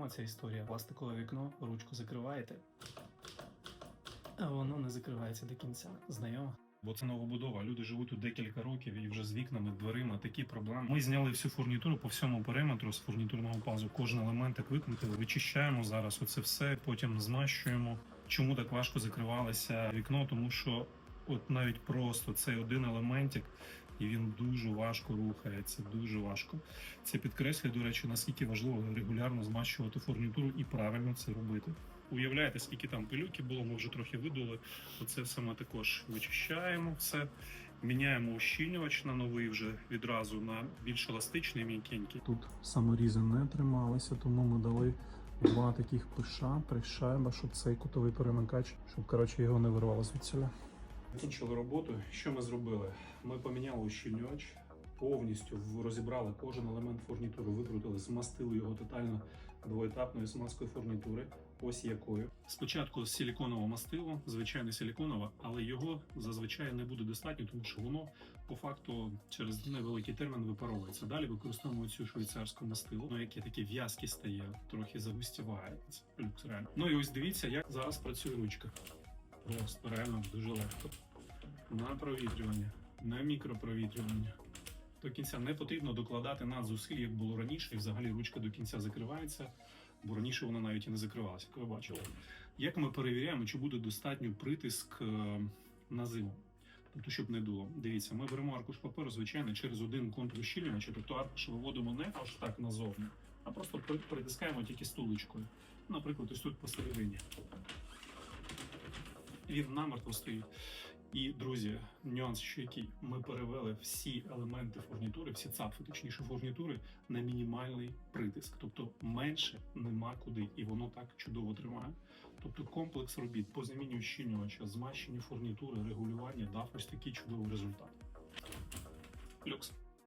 знайома ця історія. Пластикове вікно, ручку закриваєте, а воно не закривається до кінця. Знайома? Бо це новобудова. Люди живуть тут декілька років і вже з вікнами, дверима такі проблеми. Ми зняли всю фурнітуру по всьому периметру з фурнітурного пазу. Кожен елементик викрутили, вичищаємо зараз. Оце все потім змащуємо. Чому так важко закривалося вікно? Тому що от навіть просто цей один елементик, і він дуже важко рухається. Дуже важко. Це підкреслює, до речі, наскільки важливо регулярно змащувати фурнітуру і правильно це робити. Уявляєте, скільки там пилюки було, ми вже трохи видули. Оце все ми також вичищаємо все, міняємо ущільнювач на новий вже відразу на більш еластичний, м'якенький. Тут саморізи не трималися, тому ми дали два таких пиша, пришайба, щоб цей кутовий перемикач, щоб коротше його не вирвало звідсіля. Закінчили роботу. Що ми зробили? Ми поміняли ущільнювач, повністю розібрали кожен елемент фурнітури, викрутили, змастили його тотально двоетапною смазкою фурнітури. Ось якою. Спочатку силіконове мастило, звичайне силіконове, але його зазвичай не буде достатньо, тому що воно по факту через невеликий термін випаровується. Далі використовуємо цю швейцарську мастило, ну, яке таке в'язке стає, трохи загустіває. Це люкс реально. Ну і ось дивіться, як зараз працює ручка. Просто реально дуже легко. На провітрювання, на мікропровітрювання. До кінця не потрібно докладати надзусиль, як було раніше, і взагалі ручка до кінця закривається, бо раніше вона навіть і не закривалася, як ви бачили. Як ми перевіряємо, чи буде достатньо притиск е, на зиму? Тобто, щоб не дуло. Дивіться, ми беремо аркуш паперу, звичайно, через один контур ущільнювача, тобто аркуш виводимо не аж так назовні, а просто притискаємо тільки стулечкою. Наприклад, ось тут посередині. Він намертво стоїть. І, друзі, нюанс ще який. Ми перевели всі елементи фурнітури, всі цапфи, точніше фурнітури, на мінімальний притиск. Тобто менше нема куди, і воно так чудово тримає. Тобто комплекс робіт по заміні ущільнювача, змащенню фурнітури, регулювання дав ось такий чудовий результат. Люкс.